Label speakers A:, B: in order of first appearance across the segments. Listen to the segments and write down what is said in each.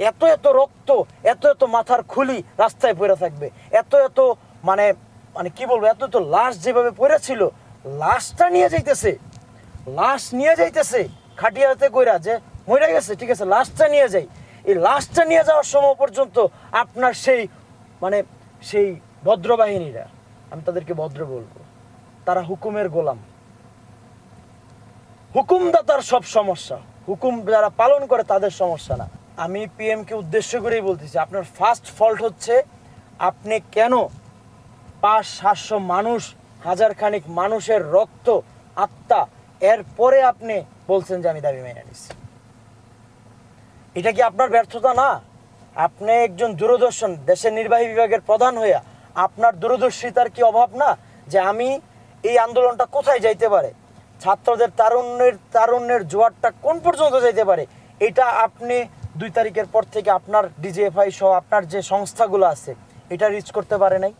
A: এত এত রক্ত, এত এত মাথার খুলি রাস্তায় পড়ে থাকবে, এত এত মানে মানে কি বলব, এত এত লাশ যেভাবে পড়েছিল, লাশটা নিয়ে যাইতেছে, লাশ নিয়ে যাইতেছে, খাটিয়াতে কইরা যে, মরে গেছে, ঠিক আছে, লাশটা নিয়ে যাই। এই লাশটা নিয়ে যাওয়ার সময় পর্যন্ত আপনার সেই মানে সেই ভদ্রবাহিনীরা, আমি তাদেরকে ভদ্র বলব, তারা হুকুমের গোলাম। হুকুমদাতার সব সমস্যা, হুকুম যারা পালন করে তাদের সমস্যা না। আমি পিএম কে উদ্দেশ্য করেই বলতেছি, আপনার ফার্স্ট ফল্ট হচ্ছে আপনি কেন পাঁচ, সাতশো মানুষ হাজার খানিক মানুষের রক্ত, আত্মা, এরপরে আপনি বলছেন যে আমি দাবি মেনে নিচ্ছি এটা কি আপনার ব্যর্থতা না? আপনি একজন দূরদর্শন, দেশের নির্বাহী বিভাগের প্রধান হইয়া আপনার দূরদর্শিতার কি অভাব না যে আমি এই আন্দোলনটা কোথায় যাইতে পারে? ছাত্রদের তারুণ্যের তারুণ্যের জোয়ারটা কোন পর্যন্ত যাইতে পারে? এটা আপনি দুই তারিখের পর থেকে আপনার ডিজিএফআই সহ আপনার যে সংস্থাগুলো আছে, এটা রিচ করতে পারে নাই।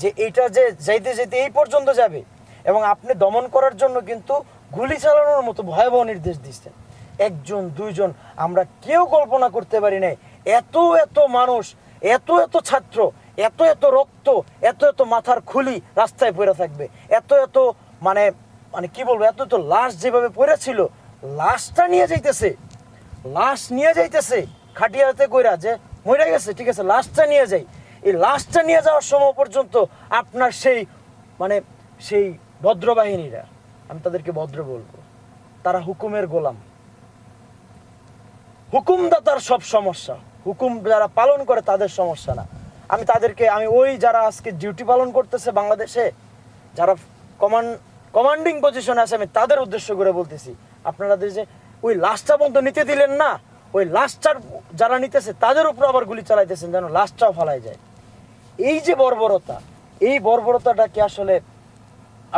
A: যে এটা যে যাইতে যাইতে এই পর্যন্ত যাবে এবং আপনি দমন করার জন্য কিন্তু গুলি চালানোর মতো ভয়াবহ নির্দেশ দিচ্ছেন একজন, দুইজন, আমরা কেউ কল্পনা করতে পারি নাই। এত এত মানুষ, এত এত ছাত্র, এত এত রক্ত, এত এত মাথার খুলি রাস্তায় পড়ে থাকবে। এত এত মানে মানে কি বলব, এত এত লাশ যেভাবে পড়েছিল, লাশটা নিয়ে যাইতেছে। লাশ নিয়ে যাইতেছে, খাটিয়াতে কইরা যে মরে গেছে, ঠিক আছে লাশটা নিয়ে যাই। এই লাশটা নিয়ে যাওয়ার সময় পর্যন্ত আপনার সেই মানে সেই ভদ্রবাহিনীরা আমি তাদেরকে ভদ্র বলব, তারা হুকুমের গোলাম। হুকুমদাতার সব সমস্যা, হুকুম যারা পালন করে তাদের সমস্যা না। আমি তাদেরকে, আমি ওই যারা আজকে ডিউটি পালন করতেছে বাংলাদেশে, যারা কমান্ড কমান্ডিং পজিশনে আছে, আমি তাদের উদ্দেশ্য করে বলতেছি। আপনারা যে ওই লাশটা পর্যন্ত নিতে দিলেন না, ওই লাশটার যারা নিতেছে তাদের উপর আবার গুলি চালাইতেছেন যেন লাশটাও ফালাই যায়। এই যে বর্বরতা, এই বর্বরতাটাকে আসলে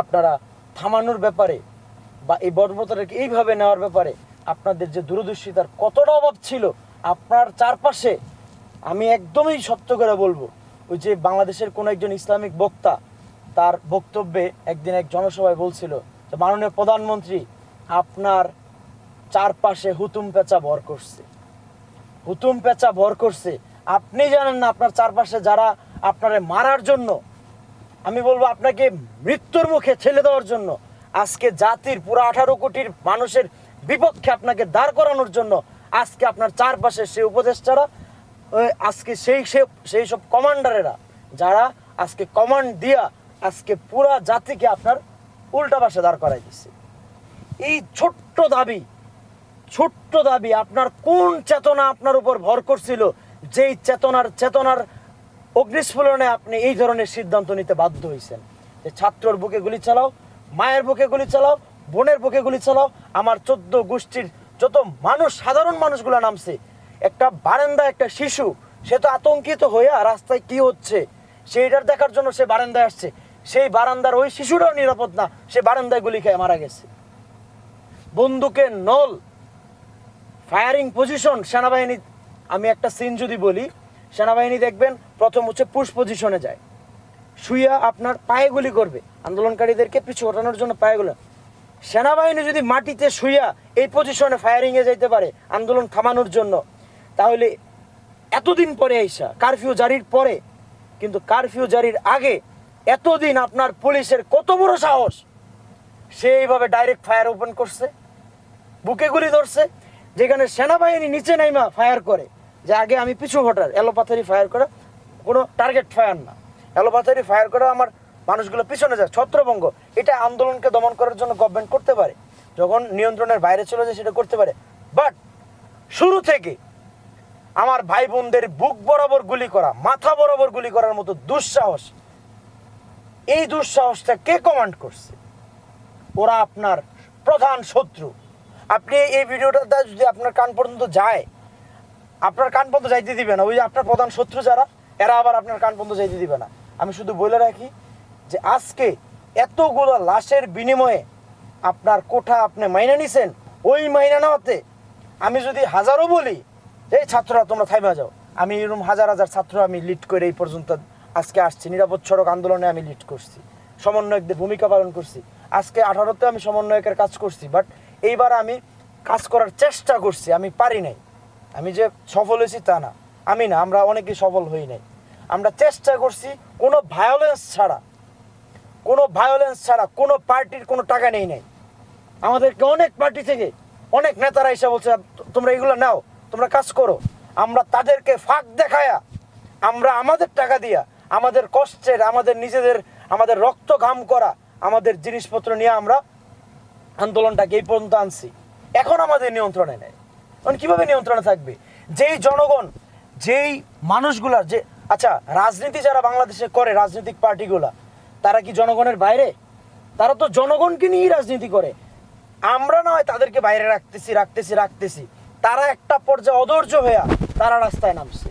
A: আপনারা থামানোর ব্যাপারে বা এই বর্বরতাটাকে এইভাবে নেওয়ার ব্যাপারে আপনাদের যে দূরদর্শিতার কতটা অভাব ছিল, আপনার চারপাশে আমি একদমই সত্য করে বলব, ওই যে বাংলাদেশের কোন একজন ইসলামিক বক্তা তার বক্তব্যে একদিন এক জনসভায় বলছিল যে, মাননীয় প্রধানমন্ত্রী, আপনার চারপাশে হুতুম পেঁচা ভর করছে। হুতুম পেঁচা ভর করছে। আপনি জানেন না আপনার চারপাশে যারা আপনারে মারার জন্য, আমি বলব আপনাকে মৃত্যুর মুখে ঠেলে দেওয়ার জন্য, আজকে জাতির পুরো আঠারো কোটির মানুষের বিপক্ষে আপনাকে দাঁড় করানোর জন্য আজকে আপনার চারপাশে সেই উপদেষ্টারা আজকে সেই সেই সব কমান্ডারেরা, যারা আজকে কমান্ড দিয়া আজকে পুরা জাতিকে আপনার উল্টা পাশে দাঁড় করাই দিচ্ছে এই ছোট্ট দাবি ছোট্ট দাবি, আপনার কোন চেতনা আপনার উপর ভর করছিল? যেই চেতনার চেতনার অগ্নিস্ফুলনে আপনি এই ধরনের সিদ্ধান্ত নিতে বাধ্য হয়েছেন যে ছাত্রর বুকে গুলি চালাও, মায়ের বুকে গুলি চালাও, বোনের বুকে গুলি চালাও, আমার চোদ্দ গোষ্ঠীর যত মানুষ, সাধারণ মানুষগুলো নামছে, একটা বারান্দা, একটা শিশু, সে তো আতঙ্কিত হইয়া রাস্তায় কি হচ্ছে? সেইটার দেখার জন্য সে বারান্দায় আসছে। সেই বারান্দার ওই শিশুটাও নিরাপদ না, সে বারান্দায় গুলি খেয়ে মারা গেছে। বন্দুকের নল ফায়ারিং পজিশন সেনাবাহিনী, আমি একটা সিন যদি বলি, সেনাবাহিনী দেখবেন প্রথম হচ্ছে পুশ পজিশনে যায়। শুইয়া আপনার পায়ে গুলি করবে, আন্দোলনকারীদেরকে পিছু হটানোর জন্য পায়ে গুলি। সেনাবাহিনী যদি মাটিতে শুইয়া এই পজিশনে ফায়ারিংয়ে যাইতে পারে, আন্দোলন থামানোর জন্য, তাহলে এতদিন পরে আইসা কারফিউ জারির পরে, কিন্তু কারফিউ জারির আগে এতদিন আপনার পুলিশের কত বড় সাহস? সে এইভাবে ডাইরেক্ট ফায়ার ওপেন করছে, বুকে গুলি ধরছে যেখানে সেনাবাহিনী নিচে নাইমা ফায়ার করে, যে আগে আমি পিছু হটার এলোপাথারি ফায়ার করা, কোনো টার্গেট ফায়ার না। এলোপাথারি ফায়ার করা আমার মানুষগুলো পিছনে যায়, ছত্রভঙ্গ। এটা আন্দোলনকে দমন করার জন্য গভর্নমেন্ট করতে পারে। যখন নিয়ন্ত্রণের বাইরে চলে যায়, সেটা করতে পারে। বাট শুরু থেকে আমার ভাই বোনদের বুক বরাবর গুলি করা, মাথা বরাবর গুলি করার মতো দুঃসাহস, এই দুঃসাহসটা কে কমান্ড করছে? ওরা আপনার প্রধান শত্রু। আপনি এই ভিডিওটা যদি আপনার কান পর্যন্ত যায়, আপনার কান পর্যন্ত যাইতে দিবে না। ওই যে আপনার প্রধান শত্রু যারা, এরা আবার আপনার কান পর্যন্ত যাইতে দিবে না। আমি শুধু বলে রাখি যে আজকে এতগুলো লাশের বিনিময়ে আপনার কোঠা আপনি মাইনা নিছেন, ওই মাইনা নেওয়াতে আমি যদি হাজারও বলি এই ছাত্ররা, তোমরা থাইমা যাও। আমি এরকম হাজার হাজার ছাত্র আমি লিড করে এই পর্যন্ত আজকে আসছি। নিরাপদ সড়ক আন্দোলনে আমি লিড করছি। সমন্বয়কদের ভূমিকা পালন করছি। আজকে আঠারোতে আমি সমন্বয়কের কাজ করছি বাট এইবার আমি কাজ করার চেষ্টা করছি, আমি পারি নাই। আমি যে সফল হয়েছি তা না। আমি না, আমরা অনেকেই সফল হই নাই। আমরা চেষ্টা করছি, কোনো ভায়োলেন্স ছাড়া, কোনো ভায়োলেন্স ছাড়া, কোনো পার্টির কোনো টাকা নেই নাই। আমাদেরকে অনেক পার্টি থেকে অনেক নেতারা এসে বলছে, তোমরা এগুলো নাও, তোমরা কাজ করো। আমরা তাদেরকে ফাঁক দেখায়া, আমরা আমাদের টাকা দিয়া, আমাদের কষ্টের, আমাদের নিজেদের, আমাদের রক্ত ঘাম করা, আমাদের জিনিসপত্র নিয়ে আমরা আন্দোলনটাকে এই পর্যন্ত আনছি। এখন আমাদের নিয়ন্ত্রণে নেই। এখন কীভাবে নিয়ন্ত্রণে থাকবে? যেই জনগণ, যেই মানুষগুলার যে আচ্ছা রাজনীতি যারা বাংলাদেশে করে, রাজনৈতিক পার্টিগুলা, তারা কি জনগণের বাইরে? তারা তো জনগণকে নিয়েই রাজনীতি করে। আমরা নয় তাদেরকে বাইরে রাখতেছি রাখতেছি রাখতেছি। তারা একটা পর্যায়ে অধৈর্য হইয়া তারা রাস্তায় নামছে।